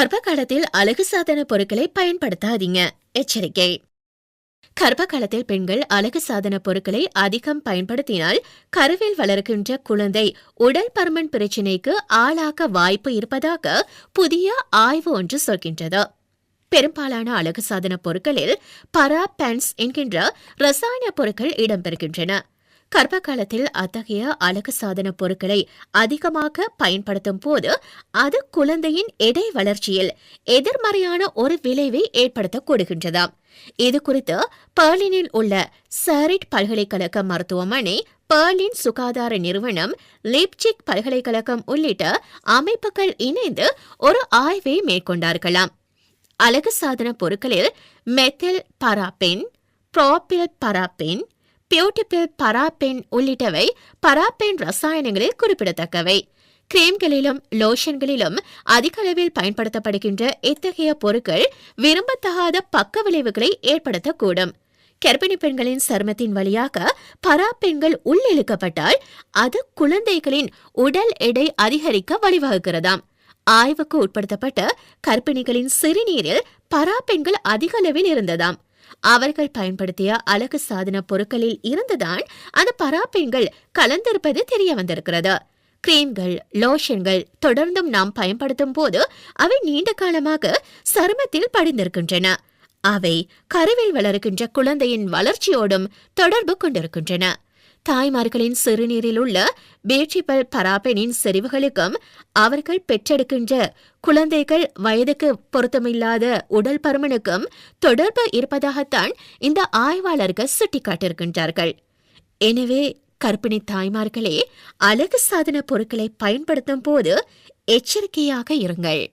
கர்ப்ப காலத்தில் அழகு சாதன பொருட்களை பயன்படுத்தாதீங்க. எச்சரிக்கை. கர்ப்ப காலத்தில் பெண்கள் அழகு சாதன பொருட்களை அதிகம் பயன்படுத்தினால் கருவில் வளர்க்கின்ற குழந்தை உடல் பருமன் பிரச்சினைக்கு ஆளாக வாய்ப்பு இருப்பதாக புதிய ஆய்வு ஒன்று சொல்கின்றது. பெரும்பாலான அழகு சாதன பொருட்களில் பரா பென்ஸ் என்கின்ற ரசாயன பொருட்கள் இடம்பெறுகின்றன. கர்ப்ப காலத்தில் அத்தகைய அழகு சாதன பொருட்களை அதிகமாக பயன்படுத்தும் போது அது குழந்தையின் எடை வளர்ச்சியில் எதிர்மறையான ஒரு விளைவை ஏற்படுத்தக்கூடுகின்றதாம் இது குறித்து பெர்லினில் உள்ள சரிட் பல்கலைக்கழக மருத்துவமனை பெர்லின் சுகாதார நிறுவனம் லிப்சிக் பல்கலைக்கழகம் உள்ளிட்ட அமைப்புகள் இணைந்து ஒரு ஆய்வை மேற்கொண்டார்களாம். அழகு சாதன பொருட்களில் மெத்தில் பராபென் புரோபில் பராபென் பியூட்டிபிள் பராபென் உள்ளிட்டவை பராபென் ரசாயனங்களில் குறிப்பிடத்தக்கவை. கிரீம்களிலும் லோஷன்களிலும் அதிக அளவில் பயன்படுத்தப்படுகின்ற இத்தகைய பொருட்கள் விரும்பத்தகாத பக்க விளைவுகளை ஏற்படுத்தக்கூடும். கர்ப்பிணி பெண்களின் சருமத்தின் வழியாக பராப்பெண்கள் உள்ளிழுக்கப்பட்டால் அது குழந்தைகளின் உடல் எடை அதிகரிக்க வழிவகுக்கிறதாம். ஆய்வுக்கு உட்படுத்தப்பட்ட கர்ப்பிணிகளின் சிறுநீரில் பராப்பெண்கள் அதிக அளவில் இருந்ததாம். அவர்கள் பயன்படுத்திய அழகு சாதன பொருட்களில் இருந்துதான் அந்த பராப்பெண்கள் கலந்திருப்பது தெரிய வந்திருக்கிறது. கிரீம்கள் லோஷன்கள் தொடர்ந்தும் நாம் பயன்படுத்தும் போது அவை நீண்ட காலமாக சருமத்தில் படிந்திருக்கின்றன. அவை கருவில் வளர்கின்ற குழந்தையின் வளர்ச்சியோடும் தொடர்பு கொண்டிருக்கின்றன. தாய்மார்களின் சிறுநீரில் உள்ள பேட்ரிபல் பராபெனின் செறிவுகளுக்கும் அவர்கள் பெற்றெடுக்கின்ற குழந்தைகள் வயதுக்கு பொருத்தமில்லாத உடல் பருமனுக்கும் தொடர்பு இருப்பதாகத்தான் இந்த ஆய்வாளர்கள் சுட்டிக்காட்டியிருக்கின்றார்கள். எனவே கர்ப்பிணி தாய்மார்களே அழகு சாதன பொருட்களை பயன்படுத்தும் போது எச்சரிக்கையாக இருங்கள்.